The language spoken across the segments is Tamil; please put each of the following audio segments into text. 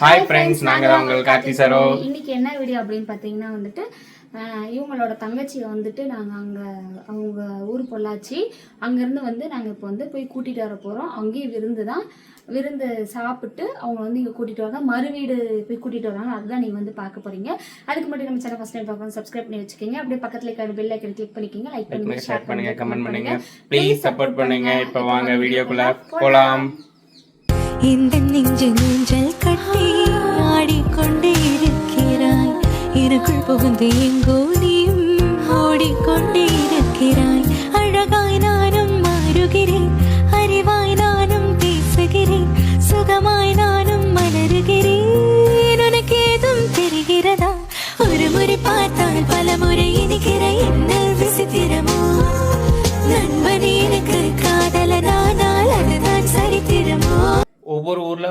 ஹாய் ஃப்ரெண்ட்ஸ் நாங்கள் தான் உங்கள் கார்த்தி சரோ. இன்னைக்கு என்ன வீடியோ அப்படின்னு பார்த்தீங்கன்னா வந்துட்டு இவங்களோட தங்கச்சியை வந்துட்டு நாங்கள் அங்கே அவங்க ஊர் பொள்ளாச்சி அங்கேருந்து வந்து நாங்கள் இப்போ வந்து போய் கூட்டிகிட்டு வர போகிறோம் அங்கேயும் விருந்து தான் விருந்து சாப்பிட்டு அவங்க வந்து இங்கே கூட்டிகிட்டு வராங்க. மறு வீடு போய் கூட்டிகிட்டு வராங்க. அதுதான் நீங்கள் வந்து பார்க்க போகிறீங்க அதுக்கு மட்டும் நம்ம சேனல் ஃபஸ்ட் டைம் பார்க்கணும் சப்ஸ்கிரைப் பண்ணி வச்சுக்கோங்க. அப்படியே பக்கத்தில் இருக்கிற பெல் ஐக்கன் கிளிக் பண்ணிக்கோங்க. லைக் பண்ணுங்க ஷேர் பண்ணுங்க கமெண்ட் பண்ணுங்க. ப்ளீஸ் சப்போர்ட் பண்ணுங்க. இப்போ வாங்க வீடியோக்குள்ள போலாம். இந்த நெஞ்சு 温的音。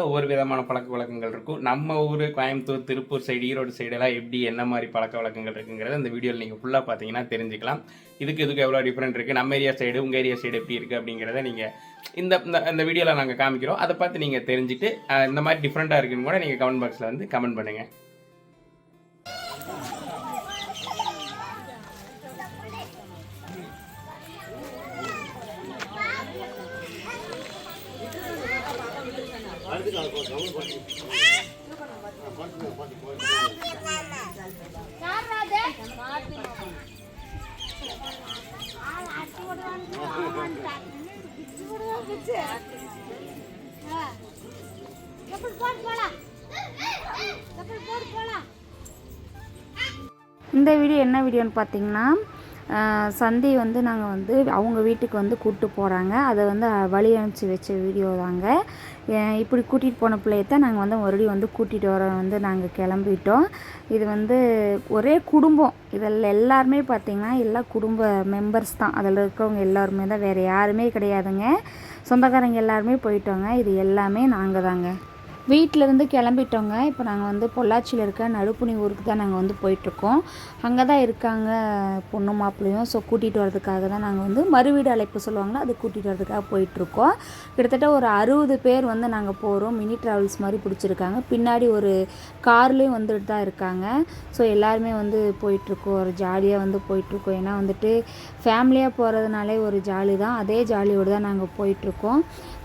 ஒவ்வொரு விதமான பழக்க வழக்கங்கள் இருக்கும். நம்ம ஊர் கோயம்புத்தூர் திருப்பூர் சைடு ஈரோடு சைடெல்லாம் எப்படி என்ன மாதிரி பழக்க வழக்கங்கள் இருக்குங்கிறத இந்த வீடியோவில் நீங்கள் ஃபுல்லாக பார்த்தீங்கன்னா தெரிஞ்சுக்கலாம். இதுக்கு இதுக்கு எவ்வளோ டிஃப்ரெண்ட் இருக்குது நம்ம ஏரியா சைடு உங்கள் ஏரியா சைடு எப்படி இருக்குது அப்படிங்கிறத நீங்கள் இந்த இந்த- வீடியோவில் நாங்கள் காமிக்கிறோம். அதை பார்த்து நீங்கள் தெரிஞ்சுட்டு இந்த மாதிரி டிஃப்ரெண்ட்டாக இருக்குன்னு கூட நீங்கள் கமெண்ட் பாக்ஸில் வந்து கமெண்ட் பண்ணுங்கள் இந்த வீடியோ என்ன வீடியோன்னு பார்த்தீங்கன்னா சந்தி வந்து நாங்கள் வந்து அவங்க வீட்டுக்கு வந்து கூப்பிட்டு போகிறாங்க அதை வந்து வழி அனுப்பிச்சி வச்ச வீடியோ தாங்க. இப்படி கூட்டிகிட்டு போன பிள்ளையத்தான் நாங்கள் வந்து மறுபடியும் வந்து கூட்டிகிட்டு வர வந்து நாங்கள் கிளம்பிட்டோம். இது வந்து ஒரே குடும்பம். இதில் எல்லாருமே பார்த்திங்கன்னா எல்லா குடும்ப மெம்பர்ஸ் தான். அதில் இருக்கிறவங்க எல்லாருமே தான். வேறு யாருமே கிடையாதுங்க. சொந்தக்காரங்க எல்லாருமே போயிட்டோங்க. இது எல்லாமே நாங்கள் தாங்க. வீட்டிலேருந்து கிளம்பிட்டோங்க. இப்போ நாங்கள் வந்து பொள்ளாச்சியில் இருக்க நடுப்புணி ஊருக்கு தான் நாங்கள் வந்து போயிட்டுருக்கோம். அங்கே தான் இருக்காங்க பொண்ணு மாப்பிள்ளையும். ஸோ கூட்டிகிட்டு வரதுக்காக தான் நாங்கள் வந்து மறுவீடு அழைப்பு சொல்லுவாங்களோ அது கூட்டிகிட்டு வரதுக்காக போயிட்டுருக்கோம். கிட்டத்தட்ட ஒரு அறுபது பேர் வந்து நாங்கள் போகிறோம் மினி ட்ராவல்ஸ் மாதிரி பிடிச்சிருக்காங்க. பின்னாடி ஒரு கார்லேயும் வந்துட்டு தான் இருக்காங்க. ஸோ எல்லாருமே வந்து போயிட்டுருக்கோம். ஒரு ஜாலியாக வந்து போயிட்டுருக்கோம். ஏன்னா வந்துட்டு ஃபேமிலியாக போகிறதுனாலே ஒரு ஜாலி தான். அதே ஜாலியோடு தான் நாங்கள் போயிட்டுருக்கோம்.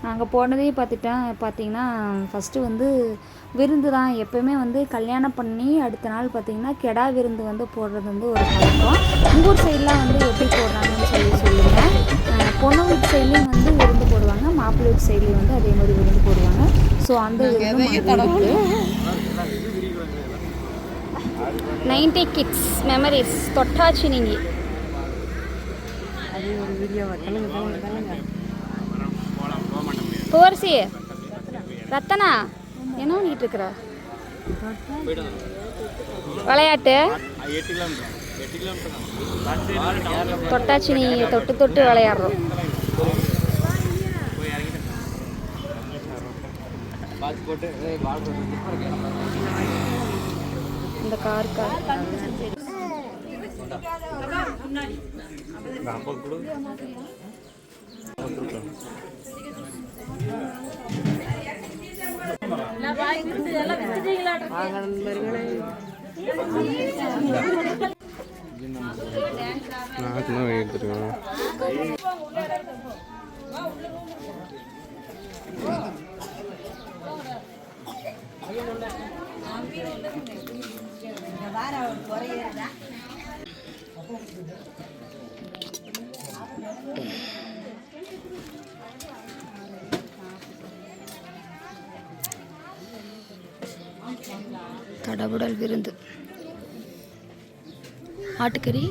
நாங்கள் போனதே பார்த்துட்டா பார்த்தீங்கன்னா ஃபஸ்ட்டு வந்து விருந்து தான் எப்போயுமே வந்து கல்யாணம் பண்ணி அடுத்த நாள் பார்த்தீங்கன்னா கெடா விருந்து வந்து போடுறது வந்து ஒரு பழக்கம். உங்கள் ஊர் சைட்லாம் வந்து எப்படி போடுறாங்கன்னு சொல்லி சொல்லுங்கள் பொண்ணு வீட்டு சைட்லேயும் வந்து விருந்து போடுவாங்க. மாப்பிள்ளை வீட்டு சைட்லேயும் வந்து அதே மாதிரி விருந்து போடுவாங்க. ஸோ அந்த விருந்து நைன்டி கிட்ஸ் மெமரிஸ் தொட்டாச்சு நீங்கள் போர்சி ரத்தனா? என்ன பண்ணிட்டு இருக்கிற? விளையாட்டு? தொட்டாச்சு நீ தொட்டு தொட்டு விளையாடுறோம். இந்த கார் கார் நாக்குனா எடுத்துருக்கோம் வார குறையதான் தடபுடல் விருந்து. ஆட்டுக்கறி.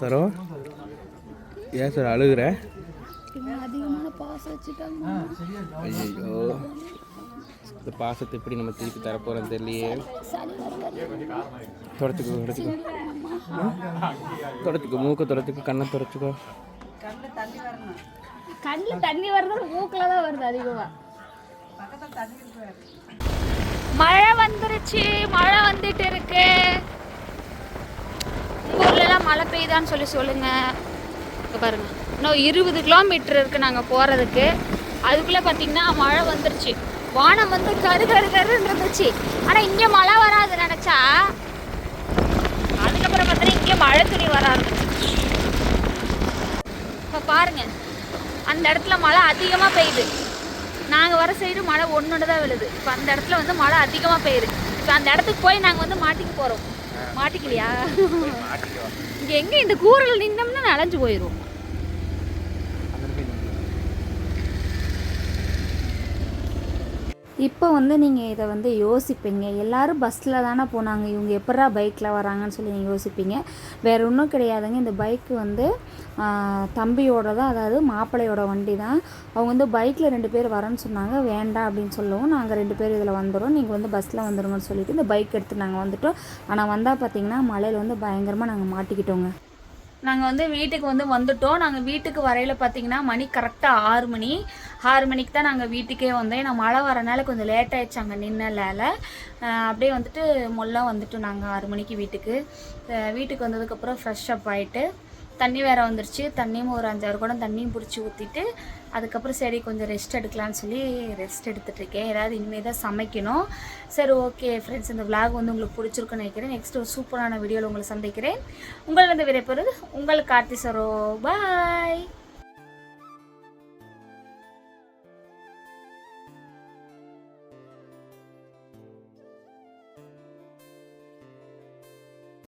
சரோ ஏன் சார் அழுகுற? அதிகமான பாசம் வச்சுட்டாங்க. ஐயோ இந்த பாசத்தை எப்படி நம்ம திருப்பி தரப்போகிறோம் தெரியலையே. தொடச்சுக்கோ தொடச்சுக்கோ தொடச்சுக்கோ மூக்க தொடச்சுக்கோ கண்ணை தொடச்சுக்கோ கண்ணில் தண்ணி வருது மூக்கில் தான் வருது அதிகமாக மழை வந்துருச்சு மழை வந்துட்டு இருக்கு. உங்கள் ஊர்லலாம் மழை பெய்யுதான்னு சொல்லி சொல்லுங்க. இப்போ பாருங்க. இன்னும் இருபது கிலோமீட்டர் இருக்கு நாங்கள் போகிறதுக்கு அதுக்குள்ளே பார்த்தீங்கன்னா மழை வந்துருச்சு. வானம் வந்து கரு கரு கருன்னு இருந்துச்சு. ஆனால் இங்கே மழை வராது நினச்சா? அதுக்கப்புறம் பார்த்தீங்கன்னா இங்கே மழை துணி வர இப்போ பாருங்க. அந்த இடத்துல மழை அதிகமாக பெய்யுது. நாங்கள் வர சைடு மழை ஒன்று தான் விழுது. இப்போ அந்த இடத்துல வந்து மழை அதிகமாக பெய்யுது. இப்போ அந்த இடத்துக்கு போய் நாங்கள் வந்து மாட்டிக்க போகிறோம் மாட்டிக்கலையா? இங்கே எங்கே இந்த கூரையில் நின்னோம்னா நனைஞ்சு போயிடும் இப்போ வந்து நீங்கள் இதை வந்து யோசிப்பீங்க. எல்லோரும் பஸ்ஸில் தானே போனாங்க. இவங்க எப்படா பைக்கில் வராங்கன்னு சொல்லி நீங்கள் யோசிப்பீங்க. வேறு ஒன்றும் கிடையாதுங்க. இந்த பைக்கு வந்து தம்பியோட தான் அதாவது மாப்பிள்ளையோட வண்டி தான் அவங்க வந்து பைக்கில் ரெண்டு பேர் வரேன்னு சொன்னாங்க. வேண்டாம் அப்படின்னு சொல்லவும் நாங்கள் ரெண்டு பேர் இதில் வந்துடுறோம் நீங்கள் வந்து பஸ்ஸில் வந்துடுங்கன்னு சொல்லிட்டு இந்த பைக் எடுத்து நாங்கள் வந்துட்டோம். ஆனால் வந்தால் பார்த்தீங்கன்னா மழையில் வந்து பயங்கரமாக நாங்கள் மாட்டிக்கிட்டோங்க. நாங்கள் வந்து வீட்டுக்கு வந்து வந்துட்டோம். நாங்கள் வீட்டுக்கு வரையில் பார்த்தீங்கன்னா மணி கரெக்டாக ஆறு மணி. ஆறு மணிக்கு தான் நாங்கள் வீட்டுக்கே வந்தோம். ஏன்னா மழை வரனால கொஞ்சம் லேட் ஆயிடுச்சு அங்கே நின்னலால அப்படியே வந்துட்டு மொல்ல வந்துட்டோம் நாங்கள் ஆறு மணிக்கு வீட்டுக்கு. வீட்டுக்கு வந்ததுக்கப்புறம் ஃப்ரெஷ் அப் ஆகிட்டு தண்ணி வேற வந்துருச்சு. தண்ணியும் ஒரு அஞ்சாறு குடம் தண்ணியும் பிடிச்சி ஊற்றிட்டு அதுக்கப்புறம் சரி கொஞ்சம் ரெஸ்ட் எடுக்கலாம்னு சொல்லி ரெஸ்ட் எடுத்துட்டு இருக்கேன் ஏதாவது இனிமேல் தான் சமைக்கணும். சரி ஓகே ஃப்ரெண்ட்ஸ் இந்த விளாக் வந்து உங்களுக்கு பிடிச்சிருக்குன்னு நினைக்கிறேன். நெக்ஸ்ட் ஒரு சூப்பரான வீடியோவில் உங்களை சந்திக்கிறேன். உங்களிடம் விடைபெறுவது உங்கள் கார்த்தி சரோ. பாய்